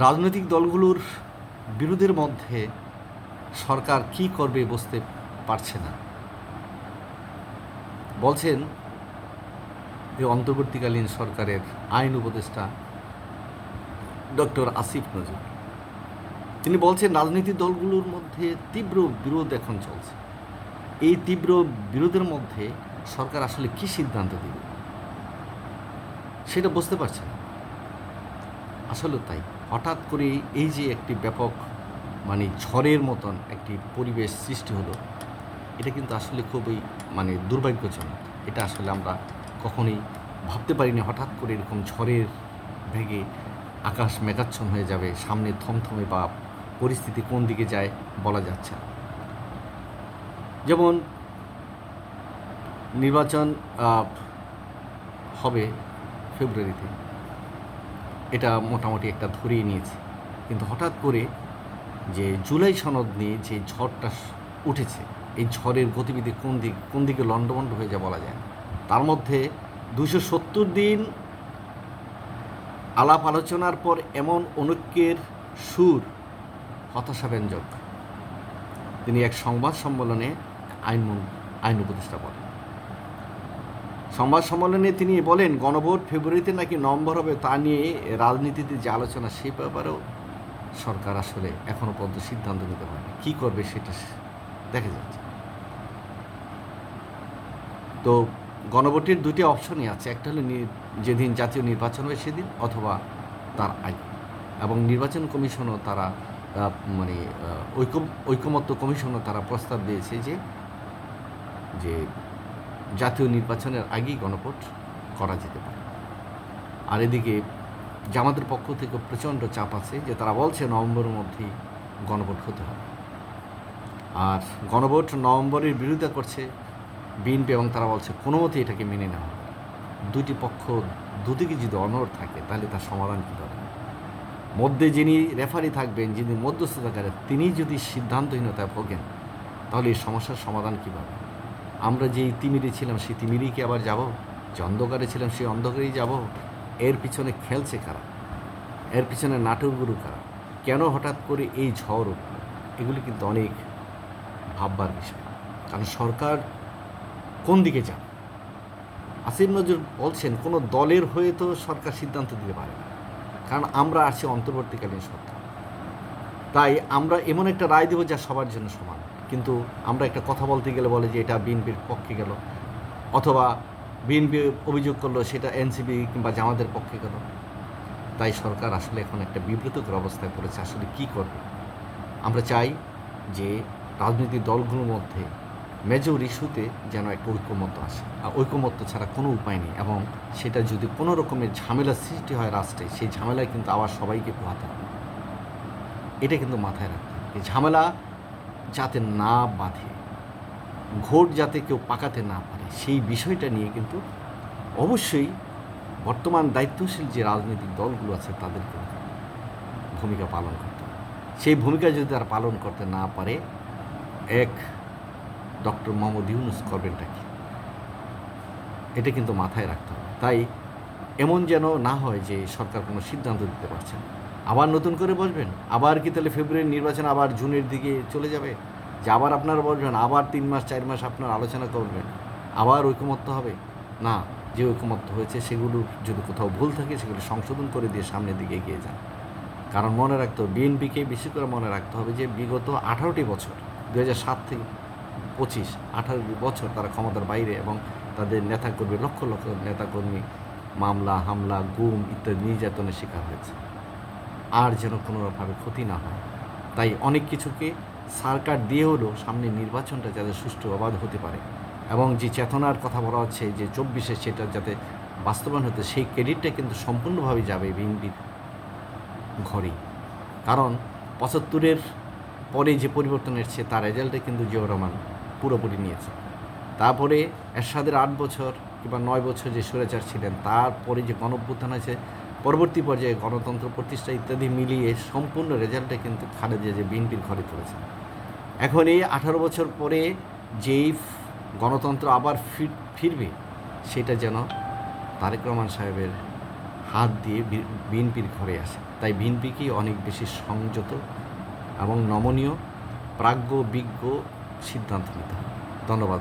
রাজনৈতিক দলগুলোর বিরোধের মধ্যে সরকার কি করবে বুঝতে পারছে না। বলছেন যে অন্তর্বর্তীকালীন সরকারের আইন উপদেষ্টা ডক্টর আসিফ নজরুল। তিনি বলছেন, রাজনৈতিক দলগুলোর মধ্যে তীব্র বিরোধ এখন চলছে। এই তীব্র বিরোধের মধ্যে সরকার আসলে কি সিদ্ধান্ত দিবে? সেটা বুঝতে পারছে না। আসলে তাই। হঠাৎ করে এই যে একটি ব্যাপক মানে ঝড়ের মতন একটি পরিবেশ সৃষ্টি হলো, এটা কিন্তু আসলে খুবই মানে দুর্ভাগ্যজনক। এটা আসলে আমরা কখনোই ভাবতে পারিনি। হঠাৎ করে এরকম ঝড়ের ভেগে আকাশ মেঘাচ্ছন্ন হয়ে যাবে, সামনে থমথমে বা পরিস্থিতি কোন দিকে যায় বলা যাচ্ছে যেমন নির্বাচন হবে ফেব্রুয়ারিতে। এটা মোটামুটি একটা ধরিয়ে নিয়েছে। কিন্তু হঠাৎ করে যে জুলাই সনদ নিয়ে যে ঝড়টা উঠেছে, এই ঝড়ের গতিবিধি কোন দিক, কোন দিকে লণ্ডভণ্ড হয়ে যা বলা যায়। তার মধ্যে দুশো সত্তর দিন আলাপ আলোচনার পর এমন অনৈক্যের সুর হতাশাব্যঞ্জক তিনি এক সংবাদ সম্মেলনে আইন আইন উপদেষ্টা বলেন। সংবাদ সম্মেলনে তিনি বলেন, গণভোট ফেব্রুয়ারিতে নাকি নম্বর হবে তা নিয়ে রাজনীতিতে যে আলোচনা, সে ব্যাপারেও সরকার আসলে এখনও পর্যন্ত সিদ্ধান্ত নিতে পারেনি। কী করবে সেটা দেখা যাচ্ছে তো গণভোটের দুটি অপশনই আছে। একটা হলো যেদিন জাতীয় নির্বাচন হবে সেদিন অথবা তার আগে। এবং নির্বাচন কমিশনও তারা মানে ঐক্য ঐকমত্য কমিশনও তারা প্রস্তাব দিয়েছে যে যে জাতীয় নির্বাচনের আগেই গণভোট করা যেতে পারে। আর এদিকে জামাতের পক্ষ থেকে প্রচণ্ড চাপ আছে যে তারা বলছে নভেম্বরের মধ্যেই গণভোট হতে হবে। আর গণভোট নভেম্বরের বিরোধিতা করছে বিএনপি এবং তারা বলছে কোনো মতেই এটাকে মেনে নেওয়া হবে দুটি পক্ষ দুদিকে যদি অনড় থাকে, তাহলে তার সমাধান কী হবে? মধ্যে যিনি রেফারি থাকবেন, যিনি মধ্যস্থতা করেন তিনি যদি সিদ্ধান্তহীনতায় ভোগেন, তাহলে এই সমস্যার সমাধান কীভাবে আমরা যেই তিমিরে ছিলাম, সেই তিমিরেই কি আবার যাব? যে অন্ধকারে ছিলাম, সেই অন্ধকারেই যাব? এর পিছনে খেলছে কারা? এর পিছনে নাটকগুরু কারা? কেন হঠাৎ করে এই ঝড় উঠল? এগুলি কিন্তু অনেক ভাববার বিষয়। কারণ সরকার কোন দিকে যান আসিফ নজর বলছেন, কোনো দলের হয়ে তো সরকার সিদ্ধান্ত দিতে পারে না। কারণ আমরা আছি অন্তর্বর্তীকালীন সরকার। তাই আমরা এমন একটা রায় দেবো যা সবার জন্য সমান। কিন্তু আমরা একটা কথা বলতে গেলে বলে যে এটা বিএনপির পক্ষে গেল। অথবা বিএনপি অভিযোগ করল সেটা এনসিবি কিংবা জামাতের পক্ষে গেল। তাই সরকার আসলে এখন একটা বিব্রতকর অবস্থায় পড়েছে, আসলে কি করবে? আমরা চাই যে রাজনৈতিক দলগুলোর মধ্যে মেজর ইস্যুতে যেন একটা ঐক্যমত্য আসে। আর ঐক্যমত্য ছাড়া কোনো উপায় নেই এবং সেটা যদি কোনো রকমের ঝামেলা সৃষ্টি হয় রাষ্ট্রে, সেই ঝামেলায় কিন্তু আবার সবাইকে পোহাতে হবে। এটা কিন্তু মাথায় রাখতে হবে। ঝামেলা যাতে না বাঁধে ঘোট যাতে কেউ পাকাতে না পারে, সেই বিষয়টা নিয়ে কিন্তু অবশ্যই বর্তমান দায়িত্বশীল যে রাজনৈতিক দলগুলো আছে তাদের কিন্তু ভূমিকা পালন করতে সেই ভূমিকা যদি তারা পালন করতে না পারে, এক, ডক্টর মোহাম্মদ ইউনুস করবেনটা কি? এটা কিন্তু মাথায় রাখতে হবে। তাই এমন যেন না হয় যে সরকার কোনো সিদ্ধান্ত দিতে পারছে না। আবার নতুন করে বসবেন? আবার কি তাহলে ফেব্রুয়ারি নির্বাচন আবার জুনের দিকে চলে যাবে? যে আবার আপনারা বসবেন, আবার তিন মাস, চার মাস আপনার আলোচনা করবেন। আবার ঐকমত্য হবে? না, যে ঐকমত্য হয়েছে সেগুলো যদি কোথাও ভুল থাকে সেগুলো সংশোধন করে দিয়ে সামনের দিকে এগিয়ে যান। কারণ মনে রাখতে হবে, বিএনপিকে বেশি করে মনে রাখতে হবে যে বিগত আঠারোটি বছর দু সাত থেকে পঁচিশ, আঠারোটি বছর তারা ক্ষমতার বাইরে এবং তাদের নেতাকর্মী, লক্ষ লক্ষ নেতাকর্মী মামলা, হামলা, গুম ইত্যাদি নির্যাতনের শিকার হয়েছে। আর যেন কোনোভাবে ক্ষতি না হয়। তাই অনেক কিছুকে সরকার দিয়ে হলেও সামনে নির্বাচনটা যাতে সুষ্ঠু অবাধ হতে পারে। এবং যে চেতনার কথা বলা হচ্ছে যে চব্বিশে সেটা যাতে বাস্তবায়ন হতে, সেই ক্রেডিটটা কিন্তু সম্পূর্ণভাবে যাবে বিএনপির ঘরে। কারণ পঁচাত্তরের পরে যে পরিবর্তন এসেছে, তার রেজাল্টে কিন্তু জিয়াউর রহমান পুরোপুরি নিয়েছে। তারপরে এরশাদের আট বছর কিংবা নয় বছর যে সুরেচার ছিলেন, তারপরে যে গণভ্যুত্থান আছে পরবর্তী পর্যায়ে গণতন্ত্র প্রতিষ্ঠা ইত্যাদি মিলিয়ে সম্পূর্ণ রেজাল্টটা কিন্তু খালেদা যে বিএনপির ঘরে তুলেছে এখন এই আঠারো বছর পরে যেই গণতন্ত্র আবার ফির ফিরবে, সেটা যেন তারেক রহমান সাহেবের হাত দিয়ে বিএনপির ঘরে আসে। তাই বিএনপিকেই অনেক বেশি সংযত এবং নমনীয়, প্রাজ্ঞ, বিজ্ঞ সিদ্ধান্ত নিতে হবে। ধন্যবাদ